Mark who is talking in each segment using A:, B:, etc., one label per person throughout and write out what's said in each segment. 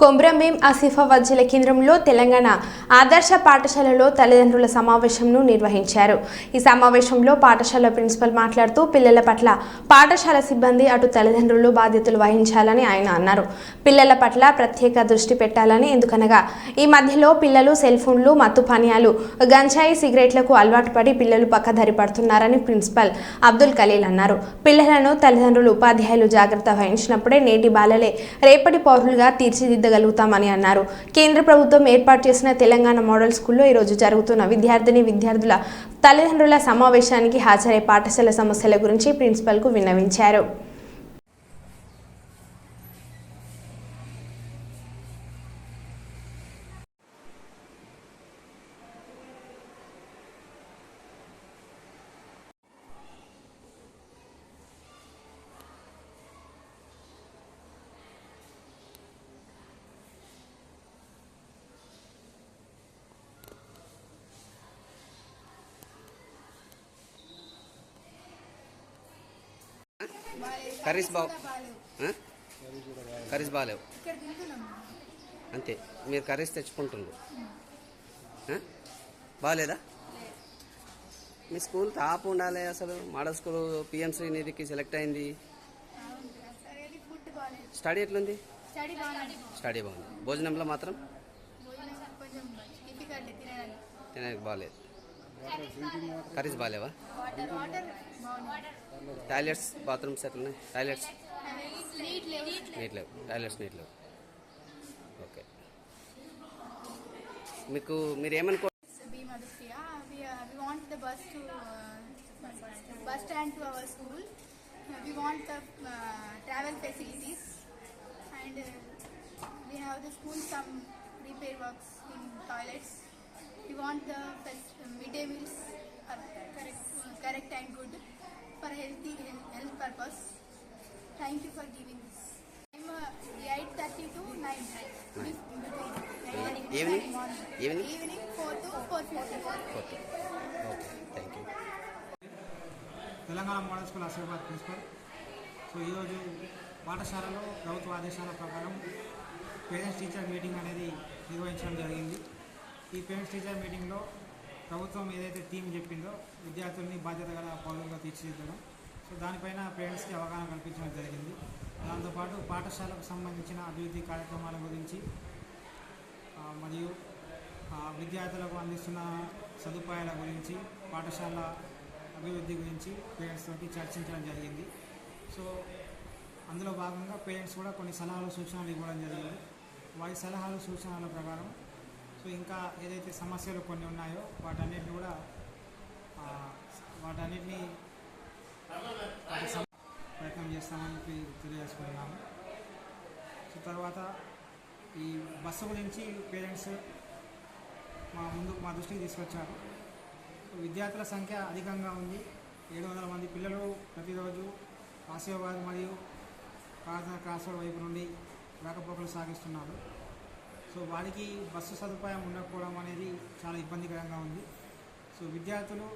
A: కొమ్రంభీం ఆసిఫాబాద్ జిల్లా కేంద్రంలో తెలంగాణ ఆదర్శ పాఠశాలలో తల్లిదండ్రుల సమావేశంను నిర్వహించారు. ఈ సమావేశంలో పాఠశాల ప్రిన్సిపల్ మాట్లాడుతూ పిల్లల పట్ల పాఠశాల సిబ్బంది అటు తల్లిదండ్రులు బాధ్యతలు వహించాలని ఆయన అన్నారు. పిల్లల పట్ల ప్రత్యేక దృష్టి పెట్టాలని ఎందుకనగా ఈ మధ్యలో పిల్లలు సెల్ ఫోన్లు మత్తు పానీయాలు గంజాయి సిగరెట్లకు అలవాటు పడి పిల్లలు పక్కదారి పడుతున్నారని ప్రిన్సిపల్ అబ్దుల్ ఖలీల్ అన్నారు. పిల్లలను తల్లిదండ్రులు ఉపాధ్యాయులు జాగ్రత్త వహించినప్పుడే నేటి బాలలే రేపటి పౌరులుగా తీర్చిదిద్దగలుగుతామని అన్నారు. కేంద్ర ప్రభుత్వం ఏర్పాటు చేసిన తెలంగాణ మోడల్ స్కూల్లో ఈరోజు జరుగుతున్న విద్యార్థిని విద్యార్థుల తల్లిదండ్రుల సమావేశానికి హాజరై పాఠశాల సమస్యల గురించి ప్రిన్సిపల్కు విన్నవించారు.
B: కర్రీస్ బావు? కర్రీస్ బాగాలేవు అంతే. మీరు కర్రీస్ తెచ్చుకుంటుండ్రు? బాగాలేదా మీ స్కూల్ టాప్ ఉండాలి అసలు. మోడల్ స్కూల్ పిఎంసీ నిధికి సెలెక్ట్ అయింది. స్టడీ ఎట్లుంది?
C: స్టడీ
B: బాగుంది. భోజనంలో మాత్రం?
C: తినడానికి.
B: బాగాలేదు కర్రీస్ బాగాలేవా
C: వాటర్ వాటర్ బాగుంది
B: టాయిలెట్స్ బాత్రూమ్స్ ఎట్లున్నాయి టాయిలెట్స్
C: నీట్ లేవు
B: నీట్ లేవు టాయిలెట్స్ నీట్ లేవు ఓకే మీకు మీరు ఏమనుకో
C: be Madhusya. We, uh, we want the bus to uh, bus stand to our school. Uh, we want the uh, travel facilities, and uh, we have the school some repair works in toilets. We want the midday meals are correct, uh, correct and good for healthy health, purpose. Thank you for giving this. Time uh, 8:30 to 9.
B: Evening? Evening?
C: Evening 4 to 4:50.
B: Okay okay thank you
D: Telangana model school Asifabad principal so ఈరోజు పాఠశాలలో ప్రభుత్వ ఆదేశాల ప్రకారం parents teacher meeting అనేది నిర్వహించడం జరిగింది ఈ parents teacher మీటింగ్లో ప్రభుత్వం ఏదైతే థీమ్ చెప్పిందో విద్యార్థుల్ని బాధ్యత గల పౌరులుగా తీర్చిదిద్దడం. సో దానిపైన పేరెంట్స్కి అవగాహన కల్పించడం జరిగింది. దాంతోపాటు పాఠశాలకు సంబంధించిన అభివృద్ధి కార్యక్రమాల గురించి మరియు విద్యార్థులకు అందిస్తున్న సదుపాయాల గురించి పాఠశాల అభివృద్ధి గురించి పేరెంట్స్ తోటి చర్చించడం జరిగింది. సో అందులో భాగంగా పేరెంట్స్ కూడా కొన్ని సలహాలు సూచనలు ఇవ్వడం జరిగింది. వారి సలహాలు సూచనల ప్రకారం సో ఇంకా ఏదైతే సమస్యలు కొన్ని ఉన్నాయో వాటన్నిటిని కూడా వాటన్నిటిని ప్రయత్నం చేస్తామని తెలియజేసుకుంటున్నాము. సో తర్వాత ఈ బస్సు గురించి పేరెంట్స్ మా ముందు మా దృష్టికి తీసుకొచ్చారు. విద్యార్థుల సంఖ్య అధికంగా ఉంది. ఏడు వందల మంది పిల్లలు ప్రతిరోజు ఆసిఫాబాద్ మరియు కాకినాడ క్రాస్ వైపు నుండి రాకపోకలు సాగిస్తున్నారు. సో వారికి బస్సు సదుపాయం ఉండకపోవడం అనేది చాలా ఇబ్బందికరంగా ఉంది. సో విద్యార్థులు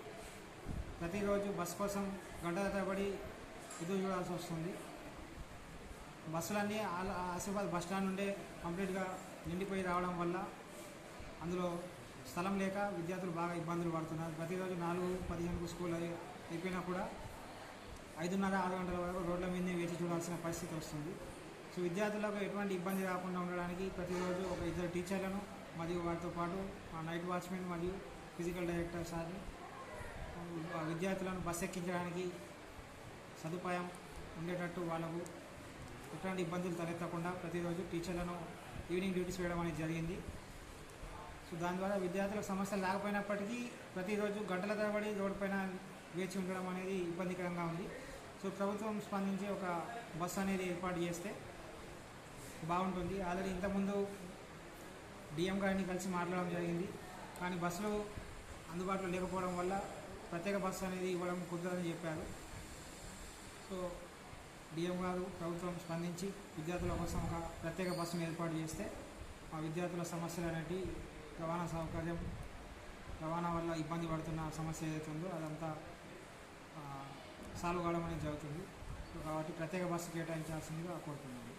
D: ప్రతిరోజు బస్సు కోసం గంటల తరబడి ఎదురు చూడాల్సి వస్తుంది. బస్సులన్నీ ఆసిఫాబాద్ బస్ స్టాండ్ నుండే కంప్లీట్గా నిండిపోయి రావడం వల్ల అందులో స్థలం లేక విద్యార్థులు బాగా ఇబ్బందులు పడుతున్నారు. ప్రతిరోజు నాలుగు పదిహేనుకు స్కూల్ అయిపోయినా కూడా ఐదున్నర ఆరు గంటల వరకు రోడ్ల మీదనే వేచి చూడాల్సిన పరిస్థితి వస్తుంది. సో విద్యార్థులకు ఎటువంటి ఇబ్బంది రాకుండా ఉండడానికి ప్రతిరోజు ఒక ఇద్దరు టీచర్లను మరియు వారితో పాటు ఆ నైట్ వాచ్మెన్ మరియు ఫిజికల్ డైరెక్టర్ సార్ని ఆ విద్యార్థులను బస్ ఎక్కించడానికి సదుపాయం ఉండేటట్టు వాళ్ళకు ఎటువంటి ఇబ్బందులు తలెత్తకుండా ప్రతిరోజు టీచర్లను ఈవినింగ్ డ్యూటీస్ వేయడం అనేది జరిగింది. సో దాని ద్వారా విద్యార్థులకు సమస్యలు లేకపోయినప్పటికీ ప్రతిరోజు గంటల తరబడి రోడ్డుపైన వేచి ఉండడం అనేది ఇబ్బందికరంగా ఉంది. సో ప్రభుత్వం స్పందించి ఒక బస్సు అనేది ఏర్పాటు చేస్తే బాగుంటుంది. ఆల్రెడీ ఇంతకుముందు డిఎం గారిని కలిసి మాట్లాడడం జరిగింది. కానీ బస్సులు అందుబాటులో లేకపోవడం వల్ల ప్రత్యేక బస్సు అనేది ఇవ్వడం కుదరదని చెప్పారు. సో డిఎం గారు ప్రభుత్వం స్పందించి విద్యార్థుల కోసం ఒక ప్రత్యేక బస్సును ఏర్పాటు చేస్తే ఆ విద్యార్థుల సమస్యలు అనేవి రవాణా సౌకర్యం రవాణా వల్ల ఇబ్బంది పడుతున్న సమస్య ఏదైతే ఉందో అదంతా సాల్వ్ కావడం అనేది జరుగుతుంది. సో కాబట్టి ప్రత్యేక బస్సు కేటాయించాల్సిందిగా కోరుతున్నాను.